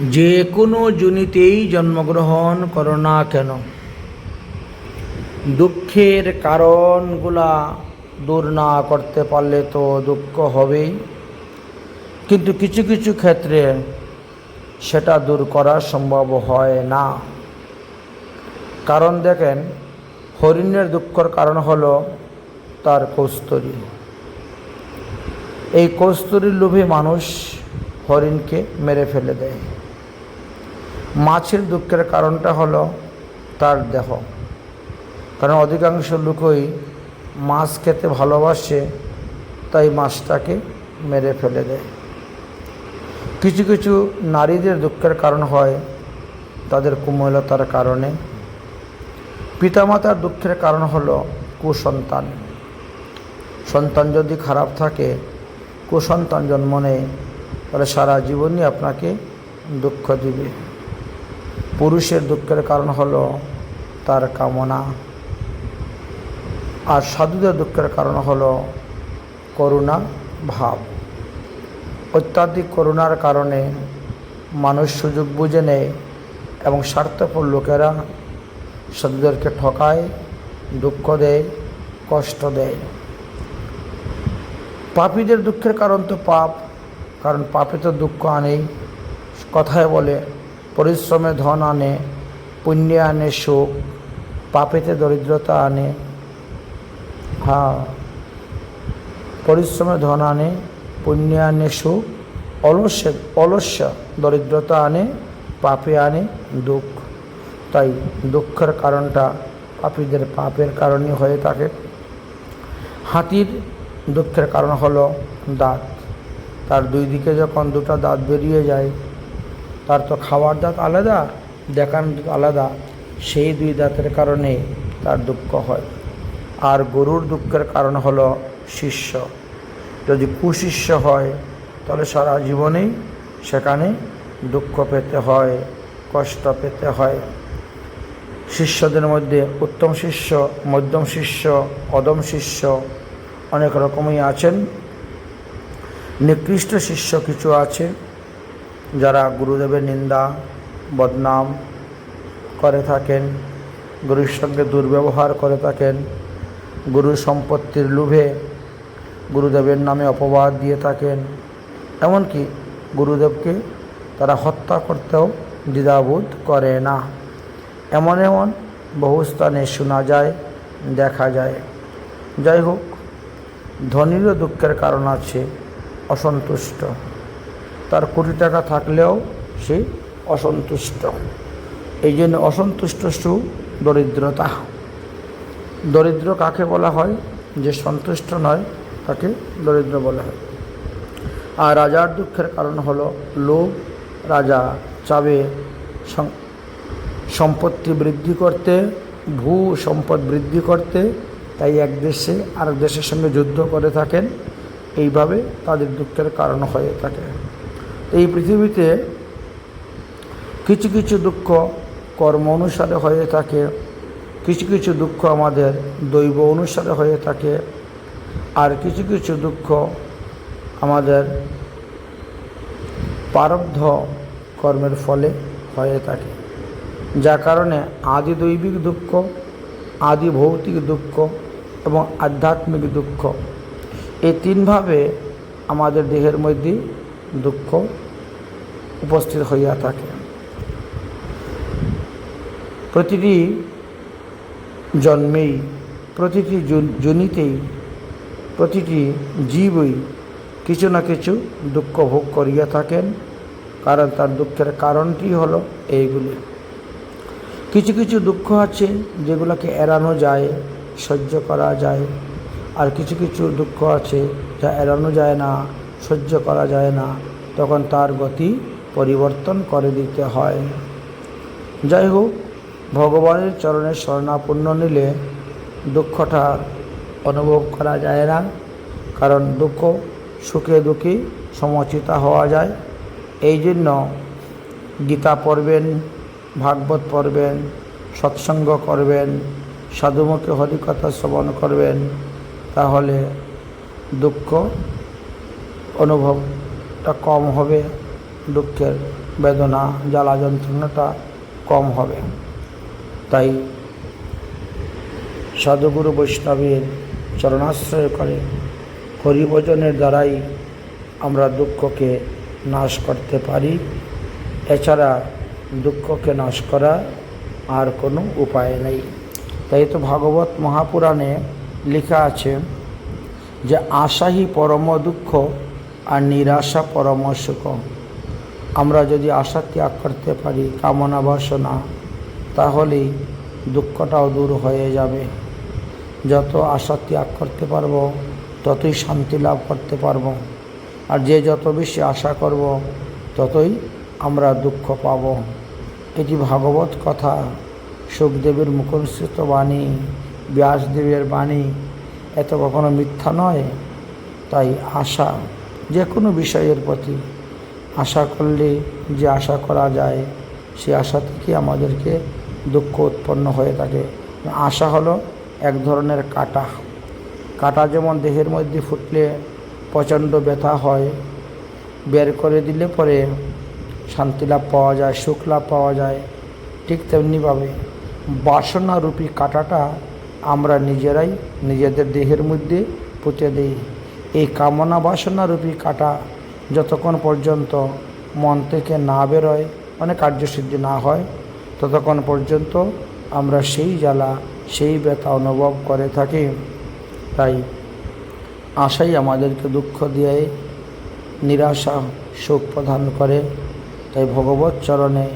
যে কোনো জুনিতেই জন্মগ্রহণ করো না কেন। দুঃখের কারণগুলা দূর না করতে পারলে তো দুঃখ হবেই। কিন্তু কিছু কিছু ক্ষেত্রে সেটা দূর করা সম্ভব হয় না। কারণ দেখেন, হরিণের দুঃখের কারণ হলো তার কৌস্তরী। এই কৌস্তরীর লোভে মানুষ হরিণকে মেরে ফেলে দেয়। মাছের দুঃখের কারণটা হলো তার দেহ। কারণ অধিকাংশ লোকই মাছ খেতে ভালোবাসে, তাই মাছটাকে মেরে ফেলে দেয়। কিছু কিছু নারীদের দুঃখের কারণ হয় তাদের কুমলতার কারণে। পিতামাতার দুঃখের কারণ হলো কুসন্তান। সন্তান যদি খারাপ থাকে, কুসন্তান জন্ম নেয়, তাহলে সারা জীবনই আপনাকে দুঃখ দিবে। পুরুষের দুঃখের কারণ হলো তার কামনা। আর সাধুদের দুঃখের কারণ হলো করুণা ভাব। অত্যাধিক করুণার কারণে মানুষ সুযোগ বুঝে নেয় এবং স্বার্থপর লোকেরা সাধুদেরকে ঠকায়, দুঃখ দেয়, কষ্ট দেয়। পাপীদের দুঃখের কারণ তো পাপ, কারণ পাপে তো দুঃখ আনেই। কথায় বলে পরিশ্রমে ধন আনে, পুণ্যে আনে সুখ, পাপেতে দরিদ্রতা আনে। হ্যাঁ পরিশ্রমে ধন আনে, পুণ্যে আনে সুখ অলস্য অলস্য দরিদ্রতা আনে, পাপে আনে দুঃখ। তাই দুঃখের কারণটা পাপীদের পাপের কারণে হয়ে থাকে। হাতির দুঃখের কারণ হলো দাঁত। তার দুই দিকে যখন দুটো দাঁত বেরিয়ে যায় তার তো খাওয়ার দাঁত আলাদা দেখানোর দাঁত আলাদা। সেই দুই দাঁতের কারণে তার দুঃখ হয়। আর গরুর দুঃখের কারণ হলো শিষ্য। যদি কুশিষ্য হয়, তাহলে সারা জীবনেই সেখানে দুঃখ পেতে হয়, কষ্ট পেতে হয়। শিষ্যদের মধ্যে উত্তম শিষ্য, মধ্যম শিষ্য, অদম শিষ্য অনেক রকমই আছেন। নিকৃষ্ট শিষ্য কিছু আছে। যারা গুরুদেবের নিন্দা, বদনাম করে থাকেন, গুরুর সঙ্গে দুর্ব্যবহার করে থাকেন, গুরুর সম্পত্তির লোভে গুরুদেবের নামে অপবাদ দিয়ে থাকেন, এমনকি গুরুদেবকে তারা হত্যা করতেও দ্বিধাবোধ করে না। এমন এমন বহু স্থানে শোনা যায়, দেখা যায়। যাই হোক, ধনীরও দুঃখের কারণ আছে, অসন্তুষ্ট। তার কোটি টাকা থাকলেও সে অসন্তুষ্ট। এই জন্য অসন্তুষ্ট সু দরিদ্রতা। দরিদ্র কাকে বলা হয়? যে সন্তুষ্ট নয়, তাকে দরিদ্র বলা হয়। আর রাজার দুঃখের কারণ হলো লোভ। রাজা চাবে সম্পত্তি বৃদ্ধি করতে, ভূ সম্পদ বৃদ্ধি করতে। তাই এক দেশে আরেক দেশের সঙ্গে যুদ্ধ করে থাকেন। এইভাবে তাদের দুঃখের কারণ হয়ে থাকে। এই পৃথিবীতে কিছু কিছু দুঃখ কর্ম অনুসারে হয়ে থাকে, কিছু কিছু দুঃখ আমাদের দৈব অনুসারে হয়ে থাকে, আর কিছু কিছু দুঃখ আমাদের প্রারব্ধ কর্মের ফলে হয়ে থাকে। যার কারণে আদি দৈবিক দুঃখ, আদি ভৌতিক দুঃখ এবং আধ্যাত্মিক দুঃখ, এই তিনভাবে আমাদের দেহের মধ্যে দুঃখ উপস্থিত হইয়া থাকে। প্রতিটি জন্মেই, প্রতিটি জন- জনিতেই, প্রতিটি জীবই কিছু না কিছু দুঃখ ভোগ করিয়া থাকেন। কারণ তার দুঃখের কারণটি হলো এইগুলি। কিছু কিছু দুঃখ আছে যেগুলোকে এড়ানো যায়, সহ্য করা যায়। আর কিছু কিছু দুঃখ আছে যা এড়ানো যায় না সহ্য করা যায় না, তখন তার গতি পরিবর্তন করে দিতে হয়। যাই হোক ভগবানের চরণে শরণাপন্ন নিলে দুঃখটা অনুভব করা যায় না, কারণ দুঃখ সুখে দুঃখে সমচিতা হওয়া যায়। এই জন্য গীতা পড়বেন, ভাগবত পড়বেন, সৎসঙ্গ করবেন, সাধুমুখী হরিকথা শ্রবণ করবেন, তাহলে দুঃখ অনুভবটা কম হবে, দুঃখের বেদনা, জ্বালা যন্ত্রণাটা কম হবে। তাই সাধুগুরু বৈষ্ণবের চরণাশ্রয় করে হরিভজনের দ্বারাই আমরা দুঃখকে নাশ করতে পারি। এছাড়া দুঃখকে নাশ করা আর কোনো উপায় নেই। তাই তো ভাগবত মহাপুরাণে লেখা আছে যে আশাহী পরম দুঃখ আর নিরাশা পরম সুখ আমরা যদি আশা ত্যাগ করতে পারি, কামনা বাসনা, তাহলেই দুঃখটাও দূর হয়ে যাবে। যত আশা ত্যাগ করতে পারব, ততই শান্তি লাভ করতে পারব। আর যে যত বেশি আশা করব, ততই আমরা দুঃখ পাব। এটি ভাগবত কথা। সুখদেবের মুখস্থিত বাণী, ব্যাসদেবের বাণী, এত কখনো মিথ্যা নয়। তাই আশা যে কোনো বিষয়ের প্রতি আশা করলে যে আশা করা যায়, সে আশা থেকে আমাদেরকে দুঃখ উৎপন্ন হয়ে থাকে। আশা হলো এক ধরনের কাটা। কাটা যেমন দেহের মধ্যে ফুটলে প্রচণ্ড ব্যথা হয়, বের করে দিলে পরে শান্তি লাভ পাওয়া যায়, সুখ লাভ পাওয়া যায়, ঠিক তেমনিভাবে বাসনারূপী কাটাটা আমরা নিজেরাই নিজেদের দেহের মধ্যে পুঁতে দিই। এই কামনা বাসনারূপী কাটা যতক্ষণ পর্যন্ত মন থেকে না বেরোয় মানে কার্যসিদ্ধি না হয়, ততক্ষণ পর্যন্ত আমরা সেই জ্বালা, সেই ব্যথা অনুভব করে থাকি। তাই আশাই আমাদেরকে দুঃখ দিয়ে নিরাশা সুখ প্রদান করে। তাই ভগবত চরণে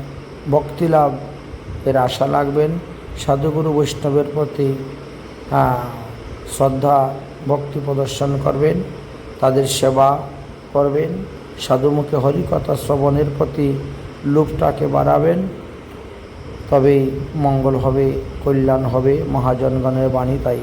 ভক্তিলাভ এর আশা লাগবেন সাধুগুরু বৈষ্ণবের প্রতি শ্রদ্ধা ভক্তি প্রদর্শন করবেন, তাদের সেবা করবেন, সাধুমুখে হরিকথা শ্রবণের প্রতি লোভটাকে বাড়াবেন। তবে মঙ্গল হবে, কল্যাণ হবে মহাজনগণের বাণী তাই।